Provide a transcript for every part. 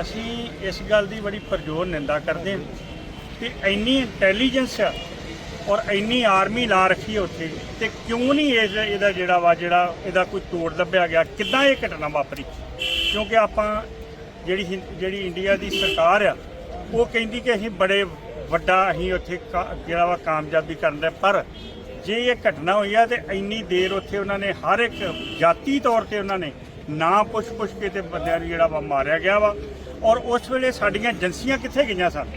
ਅਸੀਂ ਇਸ ਗੱਲ ਦੀ ਬੜੀ ਪਰਜੋਰ ਨਿੰਦਾ ਕਰਦੇ ਹਾਂ ਕਿ ਇੰਨੀ ਇੰਟੈਲੀਜੈਂਸ ਆ ਔਰ ਇੰਨੀ ਆਰਮੀ ਲਾ ਰੱਖੀ ਉੱਥੇ ਤੇ ਕਿਉਂ ਨਹੀਂ ਇਹ ਇਹਦਾ ਜਿਹੜਾ ਵਾ, ਜਿਹੜਾ ਇਹਦਾ ਕੋਈ ਤੋੜ ਲੱਭਿਆ ਗਿਆ, ਕਿੱਦਾਂ ਇਹ ਘਟਨਾ ਵਾਪਰੀ? ਕਿਉਂਕਿ ਆਪਾਂ ਜਿਹੜੀ ਹਿੰ- ਜਿਹੜੀ ਇੰਡੀਆ ਦੀ ਸਰਕਾਰ ਆ, ਉਹ ਕਹਿੰਦੀ ਕਿ ਅਸੀਂ ਬੜੇ ਵੱਡਾ ਅਸੀਂ ਉੱਥੇ ਕਾ- ਜਿਹੜਾ ਵਾ ਕਾਮਯਾਬੀ ਕਰਨ ਦਾ, ਪਰ ਜੇ ਇਹ ਘਟਨਾ ਹੋਈ ਆ ਤੇ ਇੰਨੀ ਦੇਰ ਉੱਥੇ ਉਹਨਾਂ ਨੇ, ਹਰ ਇੱਕ ਜਾਤੀ ਤੌਰ ਤੇ ਉਹਨਾਂ ਨੇ ਨਾ ਪੁੱਛ ਪੁੱਛ ਕੇ ਤੇ ਬੰਦਿਆਂ ਨੂੰ ਜਿਹੜਾ ਵਾ ਮਾਰਿਆ ਗਿਆ ਵਾ। ਔਰ ਉਸ ਵੇਲੇ ਸਾਡੀਆਂ ਏਜੰਸੀਆਂ ਕਿੱਥੇ ਗਈਆਂ ਸਨ?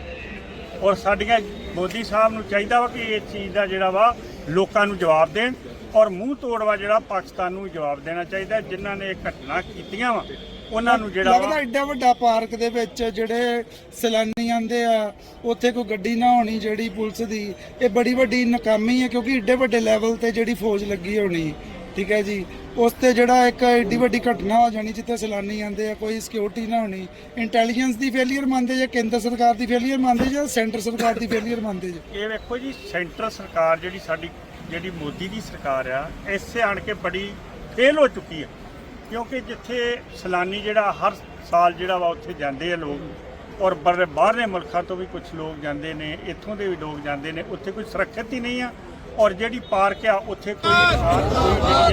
ਔਰ ਸਾਡੀਆਂ ਮੋਦੀ ਸਾਹਿਬ ਨੂੰ ਚਾਹੀਦਾ ਵਾ ਕਿ ਇਹ ਚੀਜ਼ ਦਾ ਜਿਹੜਾ ਵਾ ਲੋਕਾਂ ਨੂੰ ਜਵਾਬ ਦੇਣ ਔਰ ਮੂੰਹ ਤੋੜਵਾ ਜਿਹੜਾ ਪਾਕਿਸਤਾਨ ਨੂੰ ਜਵਾਬ ਦੇਣਾ ਚਾਹੀਦਾ ਜਿਨ੍ਹਾਂ ਨੇ ਇਹ ਘਟਨਾ ਕੀਤੀਆਂ ਵਾ, ਉਹਨਾਂ ਨੂੰ ਜਿਹੜਾ ਲੱਗਦਾ ਐਡਾ ਵੱਡਾ ਪਾਰਕ ਦੇ ਵਿੱਚ ਜਿਹੜੇ ਸੈਲਾਨੀ ਆਂਦੇ ਆ, ਉੱਥੇ ਕੋਈ ਗੱਡੀ ਨਾ ਹੋਣੀ ਜਿਹੜੀ ਪੁਲਿਸ ਦੀ, ਇਹ ਬੜੀ ਵੱਡੀ ਨਾਕਾਮੀ ਹੈ ਕਿਉਂਕਿ ਏਡੇ ਵੱਡੇ ਲੈਵਲ ਤੇ ਜਿਹੜੀ ਫੌਜ ਲੱਗੀ ਹੋਣੀ। ਠੀਕ ਹੈ ਜੀ। ਉਸ ਤੇ ਜਿਹੜਾ ਇੱਕ ਐਡੀ ਵੱਡੀ ਘਟਨਾ ਹੋ ਜਾਣੀ ਜਿੱਥੇ ਸੈਲਾਨੀ ਆਂਦੇ ਆ, ਕੋਈ ਸਿਕਿਉਰਿਟੀ ਨਾ ਹੋਣੀ। ਇੰਟੈਲੀਜੈਂਸ ਦੀ ਫੇਲਿਅਰ ਮੰਨਦੇ ਜਾਂ, ਕੇਂਦਰ ਸਰਕਾਰ ਦੀ ਫੇਲਿਅਰ ਮੰਨਦੇ ਜਾਂ ਸੈਂਟਰ ਸਰਕਾਰ ਦੀ ਫੇਲਿਅਰ ਮੰਨਦੇ ਜੀ? ਇਹ ਵੇਖੋ ਜੀ ਸੈਂਟਰ ਸਰਕਾਰ ਜਿਹੜੀ ਸਾਡੀ, ਜਿਹੜੀ ਮੋਦੀ ਦੀ ਸਰਕਾਰ ਆ, ਇਸੇ ਆਣ ਕੇ ਬੜੀ ਫੇਲ ਹੋ ਚੁੱਕੀ ਆ। ਕਿਉਂਕਿ ਜਿੱਥੇ ਸੈਲਾਨੀ ਜਿਹੜਾ ਹਰ ਸਾਲ ਜਿਹੜਾ ਵਾ ਉੱਥੇ ਜਾਂਦੇ ਆ ਲੋਕ, ਔਰ ਬਰ, ਬਾਹਰਲੇ ਮੁਲਕਾਂ ਤੋਂ ਵੀ ਕੁਝ ਲੋਕ ਜਾਂਦੇ ਨੇ, ਇੱਥੋਂ ਦੇ ਵੀ ਲੋਕ ਜਾਂਦੇ ਨੇ, ਉੱਥੇ ਕੋਈ ਸੁਰੱਖਿਅਤ ਹੀ ਨਹੀਂ ਆ। ਔਰ ਜਿਹੜੀ ਪਾਰਕ ਆ, ਉੱਥੇ ਕੋਈ ਖਾਸ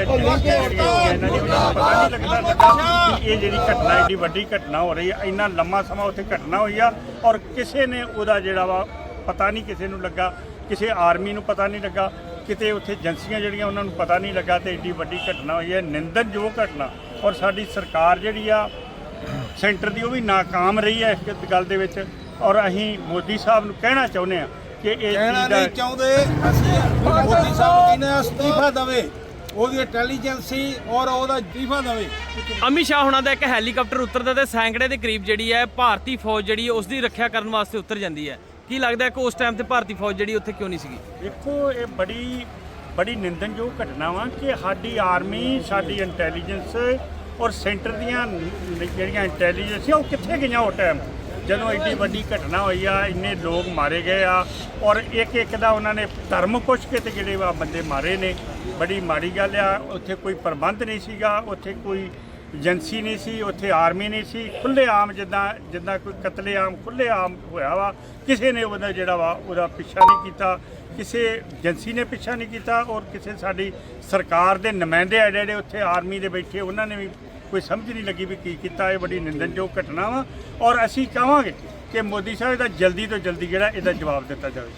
ਕੋਈ ਜਿਹੜੀ ਹੈ ਇਹਨਾਂ ਦੀ ਪਤਾ ਨਹੀਂ ਲੱਗਦਾ ਲੱਗਾ ਕਿ ਇਹ ਜਿਹੜੀ ਘਟਨਾ, ਏਡੀ ਵੱਡੀ ਘਟਨਾ ਹੋ ਰਹੀ ਹੈ ਇੰਨਾ ਲੰਮਾ ਸਮਾਂ ਉੱਥੇ ਘਟਨਾ ਹੋਈ ਆ, ਔਰ ਕਿਸੇ ਨੇ ਉਹਦਾ ਜਿਹੜਾ ਵਾ ਪਤਾ ਨਹੀਂ ਕਿਸੇ ਨੂੰ ਲੱਗਾ, ਕਿਸੇ ਆਰਮੀ ਨੂੰ ਪਤਾ ਨਹੀਂ ਲੱਗਾ, ਕਿਤੇ ਉੱਥੇ ਏਜੰਸੀਆਂ ਜਿਹੜੀਆਂ ਉਹਨਾਂ ਨੂੰ ਪਤਾ ਨਹੀਂ ਲੱਗਾ ਤੇ ਏਡੀ ਵੱਡੀ ਘਟਨਾ ਹੋਈ ਹੈ ਨਿੰਦਨਯੋਗ ਘਟਨਾ, ਔਰ ਸਾਡੀ ਸਰਕਾਰ ਜਿਹੜੀ ਆ, ਸੈਂਟਰ ਦੀ ਉਹ ਵੀ ਨਾਕਾਮ ਰਹੀ ਹੈ ਇਸ ਗੱਲ ਦੇ ਵਿੱਚ, ਔਰ ਅਸੀਂ ਮੋਦੀ ਸਾਹਿਬ ਨੂੰ ਕਹਿਣਾ ਚਾਹੁੰਦੇ ਆ ਕਿ ਇਹ ਕਹਿਣਾ ਚੀਜ਼ ਦਾ ਨਹੀਂ ਚਾਹੁੰਦੇ। ਅਸੀਂ ਮੋਦੀ ਸਾਹਿਬ ਨੂੰ ਕਹਿੰਦੇ ਆ ਅਸਤੀਫਾ ਦੇਵੇ ਉਹਦੀ ਇੰਟੈਲੀਜੈਂਸੀ ਔਰ ਉਹਦਾ ਅਸਤੀਫਾ ਦੇਵੇ। ਅਮਿਤ ਸ਼ਾਹ ਹੁਣਾਂ ਦਾ ਇੱਕ ਹੈਲੀਕਾਪਟਰ ਉਤਰਦਾ ਤੇ ਸੈਂਕੜੇ ਦੇ ਕਰੀਬ ਜਿਹੜੀ ਹੈ ਭਾਰਤੀ ਫੌਜ ਜਿਹੜੀ ਉਸ ਦੀ ਰੱਖਿਆ ਕਰਨ ਵਾਸਤੇ ਉਤਰ ਜਾਂਦੀ ਹੈ। ਕੀ ਲੱਗਦਾ ਹੈ ਕਿ ਉਸ ਟਾਈਮ ਤੇ ਭਾਰਤੀ ਫੌਜ ਜਿਹੜੀ ਉੱਥੇ ਕਿਉਂ ਨਹੀਂ ਸੀਗੀ? ਦੇਖੋ ਇਹ ਬੜੀ ਬੜੀ ਨਿੰਦਨਯੋਗ ਘਟਨਾ ਵਾ ਕਿ ਸਾਡੀ ਆਰਮੀ ਸਾਡੀ ਇੰਟੈਲੀਜੈਂਸ ਔਰ ਸੈਂਟਰ ਦੀਆਂ ਜਿਹੜੀਆਂ ਇੰਟੈਲੀਜੈਂਸ ਆ ਉਹ ਕਿੱਥੇ ਗਈਆਂ ਉਹ ਟਾਈਮ ਜਦੋਂ ਐਡੀ ਵੱਡੀ ਘਟਨਾ ਹੋਈ ਆ, ਇੰਨੇ ਲੋਕ ਮਾਰੇ ਗਏ ਆ ਔਰ ਇੱਕ ਇੱਕ ਦਾ ਉਹਨਾਂ ਨੇ ਧਰਮ ਪੁੱਛ ਕੇ ਤੇ ਜਿਹੜੇ ਆ ਬੰਦੇ ਮਾਰੇ ਨੇ। ਬੜੀ ਮਾੜੀ ਗੱਲ ਆ, ਉੱਥੇ ਕੋਈ ਪ੍ਰਬੰਧ ਨਹੀਂ ਸੀਗਾ, ਉੱਥੇ ਕੋਈ ਏਜੰਸੀ ਨਹੀਂ ਸੀ, ਉੱਥੇ ਆਰਮੀ ਨਹੀਂ ਸੀ ਖੁੱਲੇ ਆਮ ਜਿੱਦਾਂ ਜਿੱਦਾਂ ਕੋਈ ਕਤਲੇਆਮ ਖੁੱਲੇ ਆਮ ਹੋਇਆ ਵਾ, ਕਿਸੇ ਨੇ ਉਹਦਾ ਜਿਹੜਾ ਵਾ ਉਹਦਾ ਪਿੱਛਾ ਨਹੀਂ ਕੀਤਾ, ਕਿਸੇ ਏਜੰਸੀ ਨੇ ਪਿੱਛਾ ਨਹੀਂ ਕੀਤਾ ਔਰ ਕਿਸੇ ਸਾਡੀ ਸਰਕਾਰ ਦੇ ਨੁਮਾਇੰਦੇ ਆ ਜਿਹੜੇ ਉੱਥੇ ਆਰਮੀ ਦੇ ਬੈਠੇ, ਉਹਨਾਂ ਨੇ ਵੀ ਕੋਈ ਸਮਝ ਨਹੀਂ ਲੱਗੀ ਵੀ ਕੀ ਕੀਤਾ, ਇਹ ਬੜੀ ਨਿੰਦਨਯੋਗ ਘਟਨਾ ਵਾ। ਔਰ ਅਸੀਂ ਕਹਾਂਗੇ ਕਿ ਮੋਦੀ ਸਾਹਿਬ ਦਾ ਜਲਦੀ ਤੋਂ ਜਲਦੀ ਜਿਹੜਾ ਇਹਦਾ ਜਵਾਬ ਦਿੱਤਾ ਜਾਵੇ।